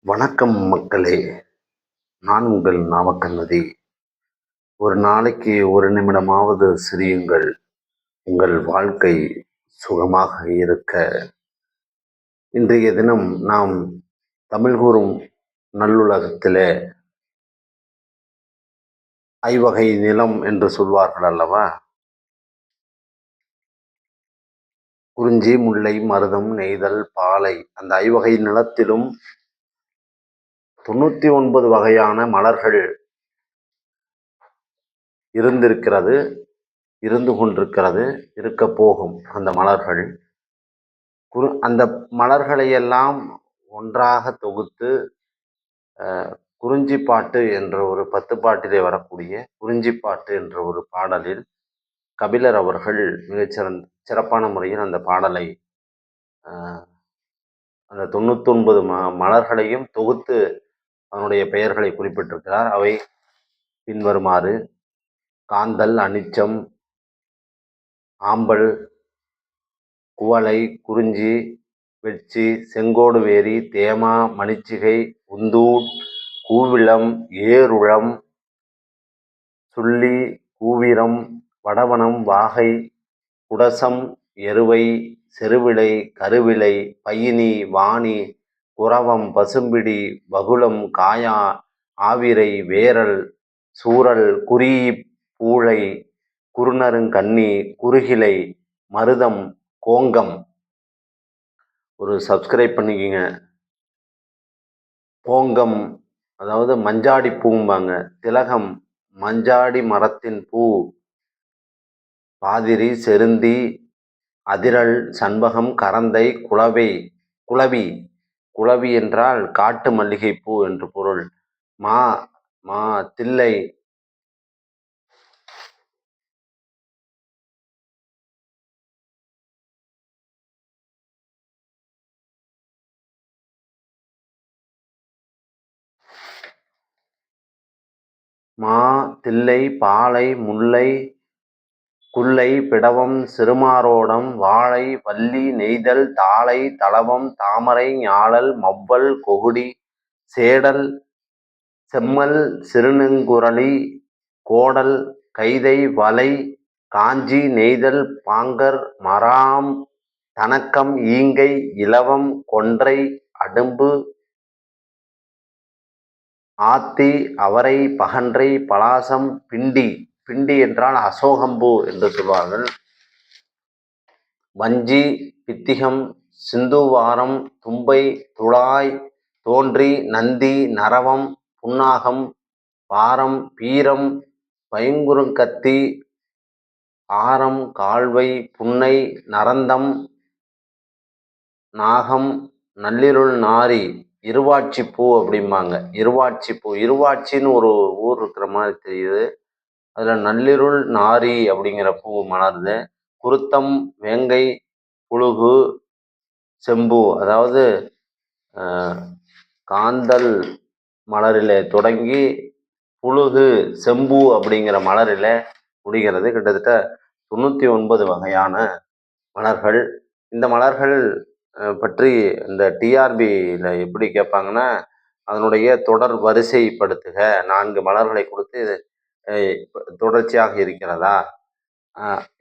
வணக்கம் மக்களே. நான் உங்கள் நாமக்கண்ணதி. ஒரு நாளைக்கு ஒரு நிமிடமாவது சிரியுங்கள். உங்கள் வாழ்க்கை சுகமாக இருக்க. இன்றைய தினம் நாம் தமிழ் கூறும் நல்லுலகத்திலே ஐவகை நிலம் என்று சொல்வார்கள் அல்லவா? குறிஞ்சி முல்லை மருதம் நெய்தல் பாலை அந்த ஐவகை நிலத்திலும் தொண்ணூற்றி ஒன்பது வகையான மலர்கள் இருந்திருக்கிறது இருந்து கொண்டிருக்கிறது இருக்க போகும் அந்த மலர்கள். குரு அந்த மலர்களையெல்லாம் ஒன்றாக தொகுத்து குறிஞ்சிப்பாட்டு என்ற ஒரு பத்து பாட்டிலே வரக்கூடிய குறிஞ்சிப்பாட்டு என்ற ஒரு பாடலில் கபிலர் அவர்கள் மிகச்சிறந்த சிறப்பான முறையில் அந்த பாடலை அந்த தொண்ணூத்தொன்பது ம மலர்களையும் தொகுத்து அதனுடைய பெயர்களை குறிப்பிட்டிருக்கிறார். அவை பின்வருமாறு காந்தல் அனிச்சம் ஆம்பல் குவளை குறிஞ்சி வெட்சி செங்கோடு வேரி தேமா மணிச்சிகை உந்தூட் கூவிளம் ஏருளம் சுள்ளி கூவிரம் வடவனம் வாகை குடசம் எருவை செருவிலை கருவிளை பயினி வாணி குரவம் பசும்பிடி வகுளம் காயா ஆவிரை வேரல் சூரல் குறி பூழை குறுநருங்கண்ணி குறுகிலை மருதம் கோங்கம். ஒரு சப்ஸ்கிரைப் பண்ணிக்கிங்க. கோங்கம் அதாவது மஞ்சாடி பூம்பாங்க. திலகம் மஞ்சாடி மரத்தின் பூ. பாதிரி செருந்தி அதிரல் சண்பகம் கரந்தை குளவை குளவி குளவி என்றால் காட்டு மல்லிகைப்பூ என்று பொருள். மா மா தில்லை. மா தில்லை பாலை முல்லை குல்லை பிடவம் சிறுமாரோடம் வாழை வள்ளி நெய்தல் தாழை தளவம் தாமரை ஞாழல் மவ்வல் கொகுடி சேடல் செம்மல் சிறுநெங்குரளி கோடல் கைதை வலை காஞ்சி நெய்தல் பாங்கர் மராம் தனக்கம் ஈங்கை இலவம் கொன்றை அடும்பு ஆத்தி அவரை பகன்றை பலாசம் பிண்டி பிண்டி என்றால் அசோகம்பூ என்று சொல்வார்கள். வஞ்சி பித்திகம் சிந்துவாரம் தும்பை துளாய் தோன்றி நந்தி நரவம் புன்னாகம் பாரம் பீரம் பைங்குறுங்கத்தி ஆரம் கால்வை புன்னை நரந்தம் நாகம் நள்ளிருள் நாரி இருவாட்சி பூ அப்படிம்பாங்க. இருவாட்சி பூ இருவாட்சின்னு ஒரு ஊர் இருக்கிற மாதிரி தெரியுது. அதில் நள்ளிருள் நாரி அப்படிங்கிற பூ மலருது. குருத்தம் வேங்கை புழுகு செம்பு. அதாவது காந்தல் மலரில் தொடங்கி புழுகு செம்பு அப்படிங்கிற மலரில் முடிகிறது. கிட்டத்தட்ட தொண்ணூற்றி ஒன்பது வகையான மலர்கள். இந்த மலர்கள் பற்றி இந்த டிஆர்பியில் எப்படி கேட்பாங்கன்னா அதனுடைய தொடர் வரிசைப்படுத்துக. நான்கு மலர்களை கொடுத்து தொடர்ச்சியாக இருக்கிறதா?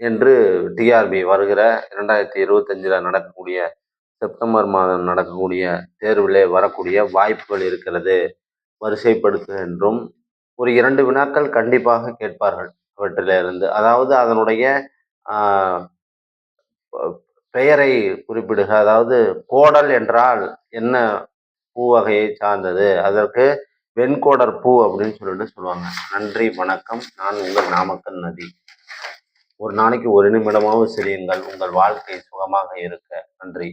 என்று டிஆர்பி வருகிற இரண்டாயிரத்தி இருபத்தஞ்சில் நடக்கக்கூடிய செப்டம்பர் மாதம் நடக்கக்கூடிய தேர்விலே வரக்கூடிய வாய்ப்புகள் இருக்கிறது. வரிசைப்படுத்து என்றும் ஒரு இரண்டு வினாக்கள் கண்டிப்பாக கேட்பார்கள் அவற்றிலிருந்து அதாவது அதனுடைய பெயரை குறிப்பிடுக. அதாவது கோடல் என்றால் என்ன? பூ வகையை சார்ந்தது. அதற்கு வெண்கோடர் பூ அப்படின்னு சொல்லிட்டு சொல்லுவாங்க. நன்றி வணக்கம். நான் உங்கள் நாமக்கல் நதி. ஒரு நாளைக்கு ஒரு நிமிடமாவது சிரியுங்கள் உங்கள் வாழ்க்கை சுகமாக இருக்க. நன்றி.